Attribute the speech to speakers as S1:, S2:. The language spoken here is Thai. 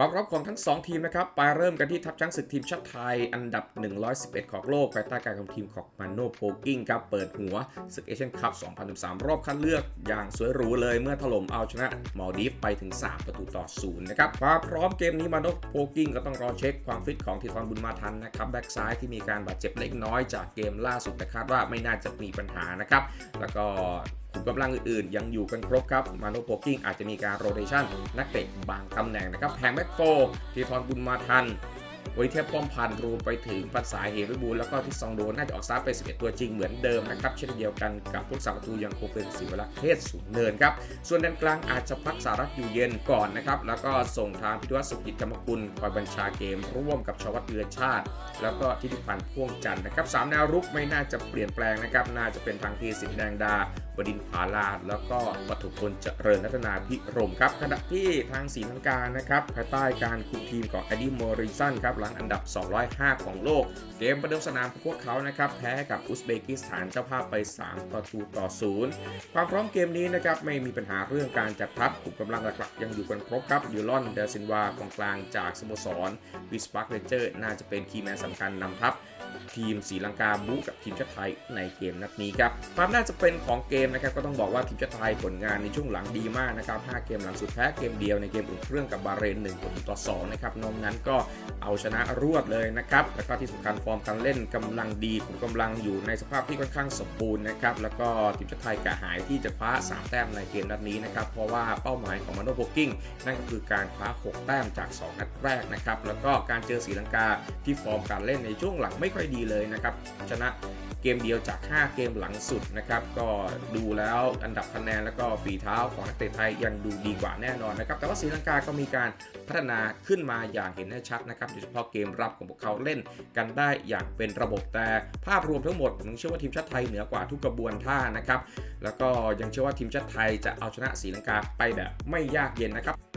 S1: ความพร้อมของทั้ง 2 ทีมนะครับไปเริ่มกันที่ทัพช้างศึกทีมชาติไทย อันดับ 111 ของโลกภายใต้การคุมทีมของมาโนโพกิ้งครับเปิดหัวศึกเอเชียนคัพ 2013 รอบคัดเลือกอย่างสวยหรูเลยเมื่อถล่มเอาชนะมอลดีฟไปถึง 3 ประตูต่อศูนย์นะครับความพร้อมเกมนี้มาโนโพกิ้งก็ต้องรอเช็คความฟิตของทีทอนบุญมาทันนะครับแบ็กซ้ายที่มีการบาดเจ็บเล็กน้อยจากเกมล่าสุดแต่คาดว่าไม่น่าจะมีปัญหานะครับแล้วก็ ขุมกำลังอื่นๆ ยังอยู่กันครบครับ มาโนโพกิ้งอาจจะมีการโรเ t ชันนักเตะบางตำแหน่งนะครับ แพงแบ็กโฟทีทอนบุญมาทันวิเทพป้อมพันรวมไปถึงปัสสาเหตุบูลแล้วก็ที่ซองโดน่าจะออกซ้าร์ไป11 ตัวจริงเหมือนเดิมนะครับ เช่นเดียวกันกับผู้สาประตูยังคงเป็นศิวรักษ์เทศสูงเนินครับ ส่วนแดนกลางอาจจะพักสารัตอยู่เย็นก่อนนะครับ แล้วก็ส่งทางพิทวัฒสุกิจกรรมกุลคอยบัญชาเกม ร่วมกับชวัตเรือชาติ แล้วก็ทิติพันธ์พ่วงจันทร์นะครับสามแนวรุกไม่น่าจะเปลี่ยนแปลงนะครับน่าจะเป็นทางทีสินแดงดา บดินผาลาดแล้วก็วัตถุพลเจริญรัตนาพิรมครับขณะที่ทางศรีลังกานะครับภายใต้การคุมทีมของอดีมอริสันครับหลังอันดับ 205 ของโลก เกมประเดิมสนามของพวกเขานะครับแพ้กับอุซเบกิสถานเจ้าภาพไป 3 ประตูต่อศูนย์ความพร้อมเกมนี้นะครับไม่มีปัญหาเรื่องการจัดทัพกลุ่มกำลังหลักๆยังอยู่กันครบครับยูลอนเดลซินวากองกลางจากสโมสรวิสปักเรเจอร์น่าจะเป็นคีย์แมนสำคัญนำทัพทีมศรีลังกาบุกกับทีมชาติไทยในเกมนัดนี้ครับความน่าจะเป็นของเกมนะครับก็ต้องบอกว่าทีมชาติไทยผลงานในช่วงหลังดีมากนะครับ5เกมหลังสุดแพ้เกมเดียวในเกมอุ่นเครื่องกับบาเรน1ประตูต่อ2นะครับนอกนั้นก็เอาชนะรวดเลยนะครับแล้วก็ที่สำคัญฟอร์มการเล่นกำลังดีขุมกำลังอยู่ในสภาพที่ค่อนข้างสมบูรณ์นะครับแล้วก็ทีมชาติไทยกระหายที่จะคว้า 3 แต้มในเกมนัดนี้นะครับเพราะว่าเป้าหมายของมาโนโบกิ้งนั่นก็คือการคว้า 6 แต้มจาก 2 นัดแรกนะครับแล้วก็การเจอศรีลังกาที่ฟอร์มการเล่นในช่วงหลังไม่ค่อยดีเลยนะครับชนะ เกมเดียวจาก 5 เกมหลังสุดนะครับ ก็ดูแล้วอันดับคะแนนแล้วก็ฝีเท้าของนักเตะไทยยังดูดีกว่าแน่นอนนะครับ แต่ว่าศรีลังกาก็มีการพัฒนาขึ้นมาอย่างเห็นได้ชัดนะครับโดยเฉพาะเกมรับของพวกเขาเล่นกันได้อย่างเป็นระบบแต่ภาพรวมทั้งหมดผมเชื่อว่าทีมชาติไทยเหนือกว่าทุกกระบวนท่านะครับแล้วก็ยังเชื่อว่าทีมชาติไทยจะเอาชนะศรีลังกาไปแบบไม่ยากเย็นนะครับ